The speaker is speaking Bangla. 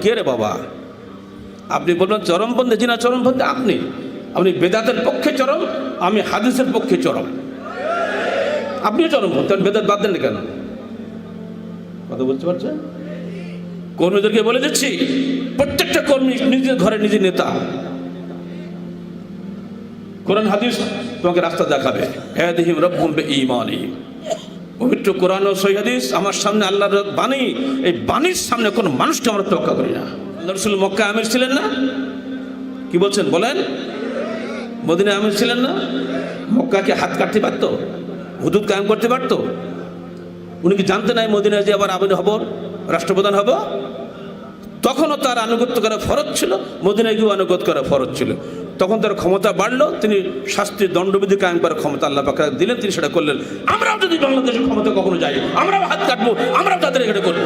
কে রে বাবা? আপনি বলবেন চরমপন্থী জিনা চরমপন্থী আপনি। আপনি বেদাতের পক্ষে চরম, আমি হাদিসের পক্ষে চরম। আপনিও চরমপন্থী আপনি বেদাত বাদ দেন কেন? কথা বুঝতে পারছেন? কর্মীদেরকে বলে দিচ্ছি, প্রত্যেকটা কর্মী নিজের ঘরে নিজের নেতা। কোরআন হাদিস তোমাকে রাস্তা দেখাবে। হ্যাঁ দেহিম রব্বুম বে ইমানিহিম পবিত্র কোরআন ও সৈহাদিস আমার সামনে আল্লাহর বাণী, এই বাণীর সামনে কোনো মানুষকে আমরা তোয়াক্কা করি না। আল্লাহ মক্কা আমির ছিলেন না? কি বলছেন? বলেন। মদিনা আমির ছিলেন না? মক্কাকে হাত কাটতে পারত? হুদুদ কায়েম করতে পারত? উনি কি জানতে নাই মদিনায় যে আবার আবেদন হব? রাষ্ট্রপ্রধান হব? তখনও তার আনুগত্য করা ফরজ ছিল, মদিনায় গিয়েও আনুগত করা ফরজ ছিল। তখন তার ক্ষমতা বাড়লো, তিনি শাস্তির দণ্ডবিধি কায়েম করার ক্ষমতা আল্লাহ পাখা দিলেন, তিনি সেটা করলেন। আমরাও যদি বাংলাদেশের ক্ষমতা কখনো যাই, আমরাও হাত কাটবো, আমরাও তাদের এখানে করব।